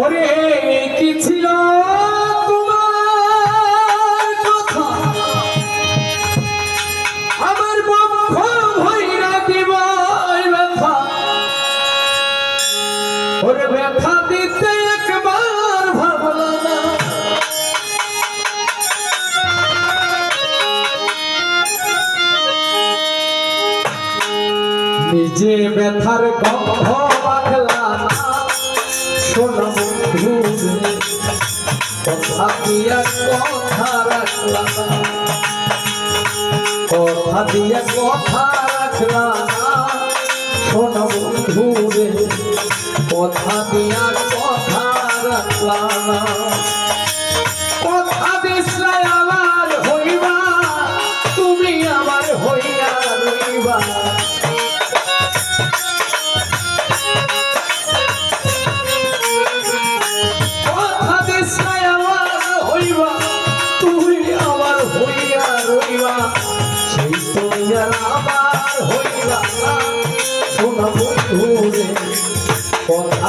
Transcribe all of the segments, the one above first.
ওরে কি ছিল ওরে ব্যথা দিতে একবার ভাবল না। নিজে ব্যথার গন্ধ বাঁধলা সোনা বন্ধু কথা দিয়া কথা রাখলা কথা দিয়া কথা রাখলা সোনা বন্ধু রে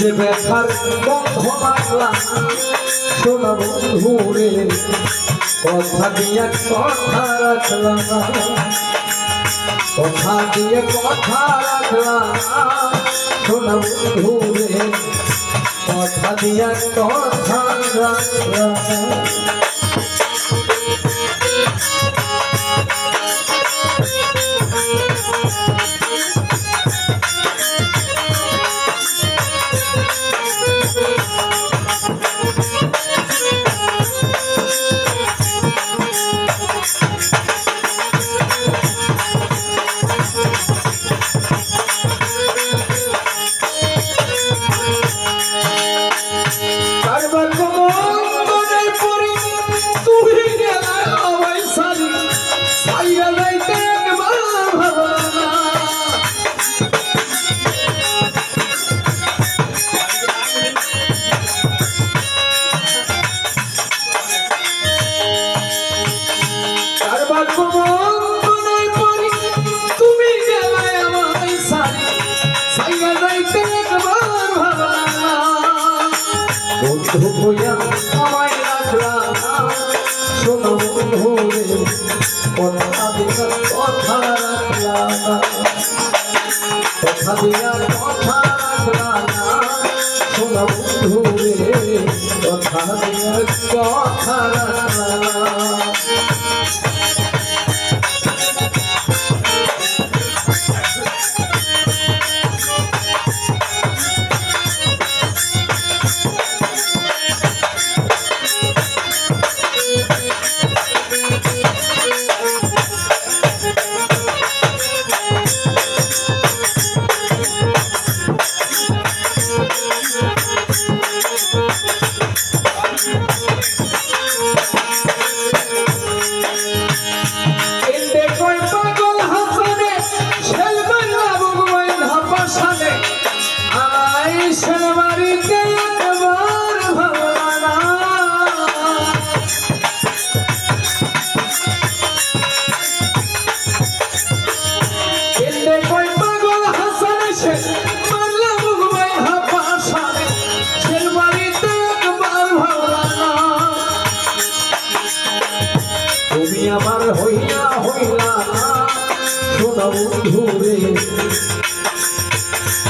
যে ব্যথার বন্ধ লাগলাম শোনা বন্ধু রে, কথা দিয়ে কথা রাখলাম। কথা দিয়ে কথা রাখলাম। শোনা বন্ধু রে, কথা দিয়ে কথা রাখলাম। আমায় কথা দিলাম কথা রাখলা কথা দিলাম বন্ধু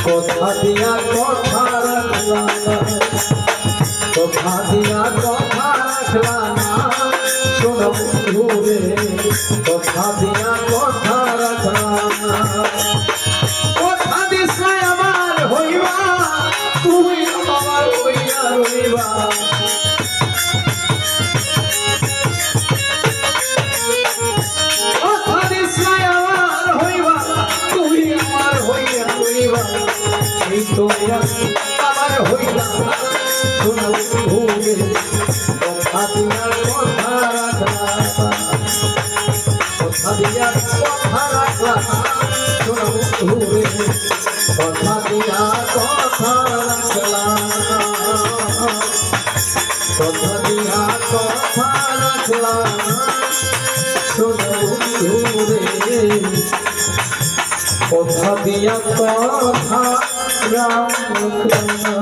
কথা দিয়া কর রইবা এই তো আমার হইলা শোনো ভুলে কথা দিয়া কথা রাখলা কথা দিয়া কথা রাখলা শোনো ভুলে কথা দিয়া কথা রাখলা কথা দিয়া কথা রাখলা শোনো ভুলে কথা দিয়া কথা রাখলা